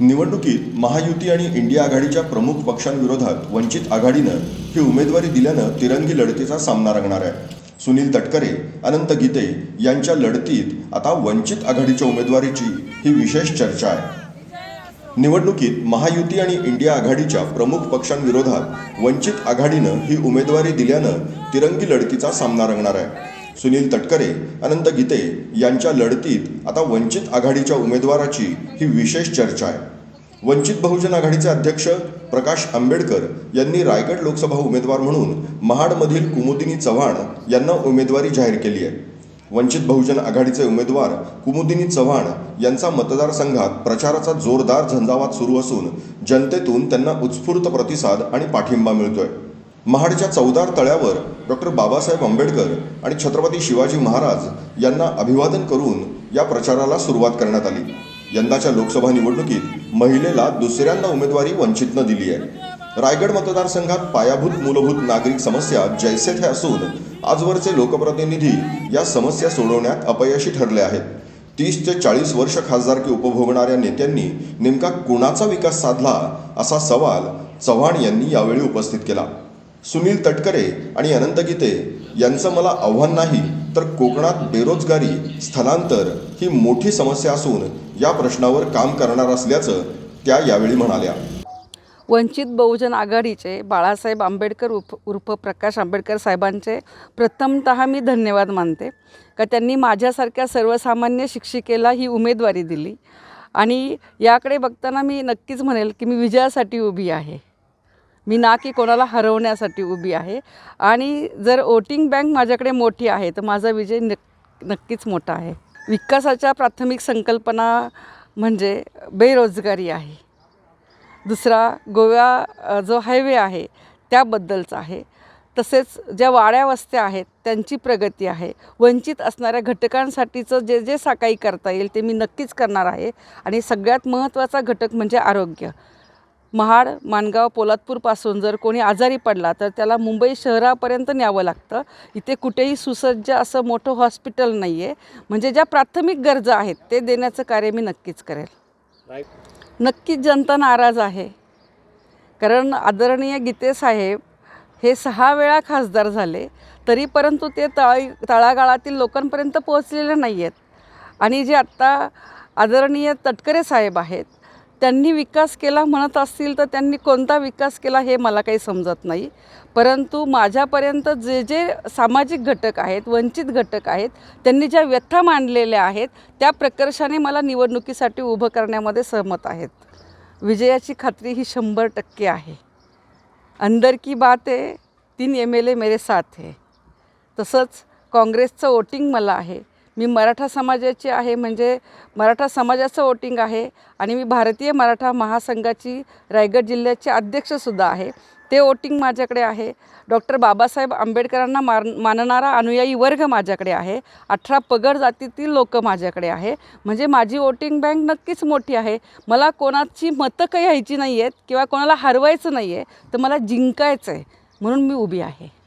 निवडणुकीत महायुती आणि इंडिया आघाडीच्या प्रमुख पक्षांविरोधात वंचित आघाडीनं ही उमेदवारी दिल्यानं तिरंगी लढतीचा सामना रंगणार आहे. सुनील तटकरे अनंत गीते यांच्या लढतीत आता वंचित आघाडीच्या उमेदवारीची ही विशेष चर्चा आहे. निवडणुकीत महायुती आणि इंडिया आघाडीच्या प्रमुख पक्षांविरोधात वंचित आघाडीनं ही उमेदवारी दिल्यानं तिरंगी लढतीचा सामना रंगणार आहे. सुनील तटकरे अनंत गीते यांच्या लढतीत आता वंचित आघाडीच्या उमेदवाराची ही विशेष चर्चा आहे. वंचित बहुजन आघाडीचे अध्यक्ष प्रकाश आंबेडकर यांनी रायगड लोकसभा उमेदवार म्हणून महाडमधील कुमुदिनी चव्हाण यांना उमेदवारी जाहीर केली आहे. वंचित बहुजन आघाडीचे उमेदवार कुमुदिनी चव्हाण यांचा मतदारसंघात प्रचाराचा जोरदार झंझावात सुरू असून जनतेतून त्यांना उत्स्फूर्त प्रतिसाद आणि पाठिंबा मिळतोय. महाडच्या चौदार तळ्यावर डॉक्टर बाबासाहेब आंबेडकर आणि छत्रपती शिवाजी महाराज यांना अभिवादन करून या प्रचाराला सुरुवात करण्यात आली. यंदाच्या लोकसभा निवडणुकीत महिलेला दुसऱ्यांदा उमेदवारी वंचितनं दिली आहे. रायगड मतदारसंघात पायाभूत मूलभूत नागरिक समस्या जैसे थे असून आजवरचे लोकप्रतिनिधी या समस्या सोडवण्यात अपयशी ठरले आहेत. तीस ते चाळीस वर्ष खासदारकी उपभोगणाऱ्या नेत्यांनी नेमका कुणाचा विकास साधला असा सवाल चव्हाण यांनी यावेळी उपस्थित केला. सुनील तटकरे आणि अनंत गीते यांचं मला आव्हान नाही तर कोकणात बेरोजगारी स्थलांतर ही मोठी समस्या असून या प्रश्नावर काम करणार असल्याचं त्या यावेळी म्हणाल्या. वंचित बहुजन आघाडीचे बाळासाहेब आंबेडकर उप उर्फ प्रकाश आंबेडकर साहेबांचे प्रथमतः मी धन्यवाद मानते. का त्यांनी माझ्यासारख्या सर्वसामान्य शिक्षिकेला ही उमेदवारी दिली. आणि याकडे बघताना मी नक्कीच म्हणेल की मी विजयासाठी उभी आहे. मी ना की कोणाला हरवण्यासाठी उभी आहे. आणि जर वोटिंग बँक माझ्याकडे मोठी आहे तर माझा विजय नक् नक्कीच मोठा आहे. विकासाच्या प्राथमिक संकल्पना म्हणजे बेरोजगारी आहे. दुसरा गोवा जो हायवे आहे त्याबद्दलचा आहे. तसेच ज्या वाड्या वस्त्या आहेत त्यांची प्रगती आहे. वंचित असणाऱ्या घटकांसाठीचं जे जे साकाई करता येईल ते मी नक्कीच करणार आहे. आणि सगळ्यात महत्त्वाचा घटक म्हणजे आरोग्य. महाड माणगाव पोलादपूरपासून जर कोणी आजारी पडला तर त्याला मुंबई शहरापर्यंत न्यावं लागतं. इथे कुठेही सुसज्ज असं मोठं हॉस्पिटल नाही आहे म्हणजे ज्या प्राथमिक गरजा आहेत ते देण्याचं कार्य मी नक्कीच करेल. नक्कीच जनता नाराज आहे. कारण आदरणीय गीते साहेब हे सहा वेळा खासदार झाले तरी परंतु ते तळा तळागाळातील लोकांपर्यंत पोहोचलेले नाही आहेत आणि जे आत्ता आदरणीय तटकरे साहेब आहेत त्यांनी विकास केला म्हणत असतील तर त्यांनी कोणता विकास केला हे मला काही समजत नाही. परंतु माझ्यापर्यंत जे जे सामाजिक घटक आहेत वंचित घटक आहेत त्यांनी ज्या व्यथा मांडलेल्या आहेत त्या प्रकर्षाने मला निवडणुकीसाठी उभं करण्यामध्ये सहमत आहेत. विजयाची खात्री ही शंभर टक्के आहे. अंदर की बात आहे तीन एम एल ए मेरे साथ आहे तसंच काँग्रेसचं वोटिंग मला आहे. मी मराठा समाजाची आहे म्हणजे मराठा समाजाचं वोटिंग आहे आणि मी भारतीय मराठा महासंघाची रायगड जिल्ह्याची अध्यक्षसुद्धा आहे. ते वोटिंग माझ्याकडे आहे. डॉक्टर बाबासाहेब आंबेडकरांना मान मानणारा अनुयायी वर्ग माझ्याकडे आहे. अठरा पगड जातीतील लोक माझ्याकडे आहे. म्हणजे माझी वोटिंग बँक नक्कीच मोठी आहे. मला कोणाची मतं काही घ्यायची नाही आहेत किंवा कोणाला हरवायचं नाही आहे तर मला जिंकायचं आहे म्हणून मी उभी आहे.